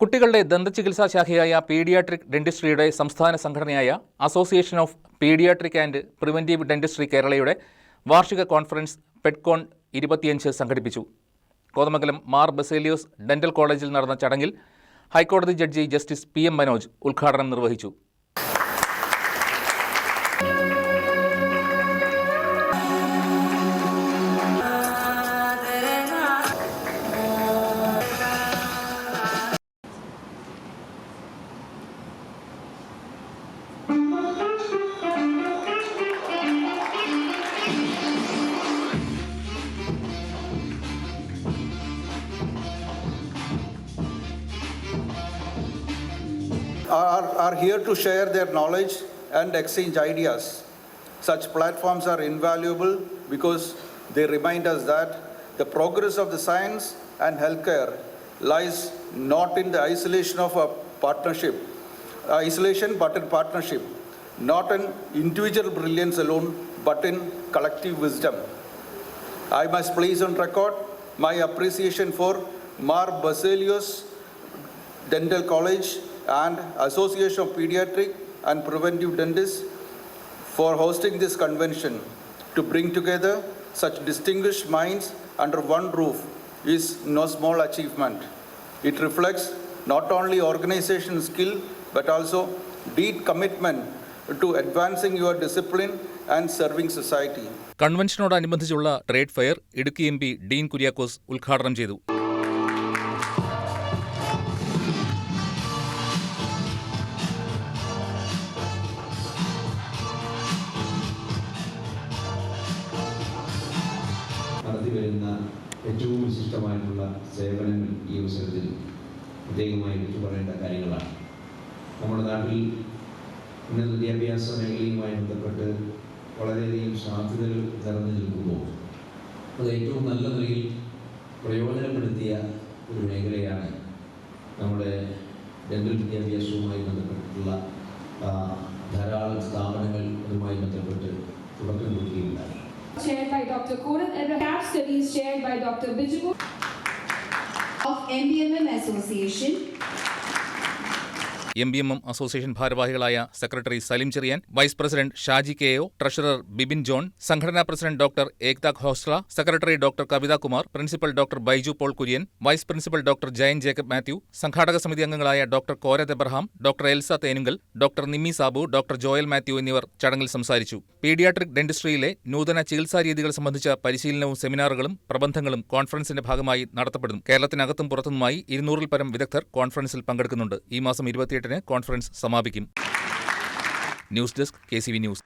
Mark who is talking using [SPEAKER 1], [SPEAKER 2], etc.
[SPEAKER 1] കുട്ടികളുടെ ദന്തചികിത്സാ ശാഖയായ പീഡിയാട്രിക് ഡെന്റിസ്ട്രിയുടെ സംസ്ഥാന സംഘടനയായ association of paediatric and preventive dentistry കേരളയുടെ വാർഷിക കോൺഫറൻസ് പെഡ്കോൺ ഇരുപത്തിയഞ്ച് സംഘടിപ്പിച്ചു. കോതമംഗലം മാർ ബസേലിയോസ് ഡെന്റൽ കോളേജിൽ നടന്ന ചടങ്ങിൽ ഹൈക്കോടതി judge justice P M Manoj ഉദ്ഘാടനം നിർവഹിച്ചു.
[SPEAKER 2] Are, are here to share their knowledge and exchange ideas. Such platforms are invaluable because they remind us that the progress of the science and healthcare lies not in the isolation of a partnership, isolation but in partnership, not in individual brilliance alone, but in collective wisdom. I must place on record my appreciation for Mar Baselius Dental College and Association of Pediatric and Preventive Dentists for hosting this convention. To bring together such distinguished minds under one roof is no small achievement. It reflects not only organization skill but also deep commitment to advancing your discipline and serving society.
[SPEAKER 1] കൺവെൻഷനോടനുബന്ധിച്ചുള്ള trade fair Idukki M P Dean Kuriakose ഉദ്ഘാടനം ചെയ്തു
[SPEAKER 3] ഏറ്റവും വിശിഷ്ടമായിട്ടുള്ള സേവനങ്ങൾ ഈ അവസരത്തിൽ പ്രത്യേകമായി എടുത്തു പറയേണ്ട കാര്യങ്ങളാണ്. നമ്മുടെ നാട്ടിൽ ഉന്നത വിദ്യാഭ്യാസ മേഖലയുമായി ബന്ധപ്പെട്ട് വളരെയധികം സാധ്യതകൾ നിറഞ്ഞു നിൽക്കുമ്പോൾ അത് ഏറ്റവും നല്ല നിലയിൽ പ്രയോജനപ്പെടുത്തിയ ഒരു മേഖലയാണ് നമ്മുടെ ഡെന്റൽ വിദ്യാഭ്യാസവുമായി ബന്ധപ്പെട്ടിട്ടുള്ള ധാരാളം സ്ഥാപനങ്ങൾ അതുമായി ബന്ധപ്പെട്ട് തുടക്കം കുറിക്കുകയുണ്ടായി.
[SPEAKER 4] Chaired by Dr. Koran Abraham. CAP studies chaired by Dr. Bijibu.
[SPEAKER 5] of MBMM Association
[SPEAKER 1] M B M M association ഭാരവാഹികളായ secretary Salim Cherian vice president Shaji K O treasurer Bibin John സംഘടനാ president doctor Ektakh Hosla secretary doctor Kavitha Kumar principal doctor Baiju Paul Kurian vice principal doctor Jayan Jacob Mathew സംഘാടക സമിതി അംഗങ്ങളായ doctor Korath Abraham doctor Elsa Thenungal doctor Nimmi Sabu doctor Joel Mathew എന്നിവർ ചടങ്ങിൽ സംസാരിച്ചു. Paediatric ഡെന്റിസ്ട്രിയിലെ നൂതന ചികിത്സാ രീതികൾ സംബന്ധിച്ച പരിശീലനവും സെമിനാറുകളും പ്രബന്ധങ്ങളും കോൺഫറൻസിന്റെ ഭാഗമായി നടത്തപ്പെടും കേരളത്തിനകത്തും പുറത്തുനിന്നുമായി ഇരുന്നൂറിൽ പരം വിദഗ്ധർ കോൺഫറൻസിൽ പങ്കെടുക്കുന്നുണ്ട്. ഈ മാസം കോൺഫറൻസ് സമാപിക്കും. News desk K News.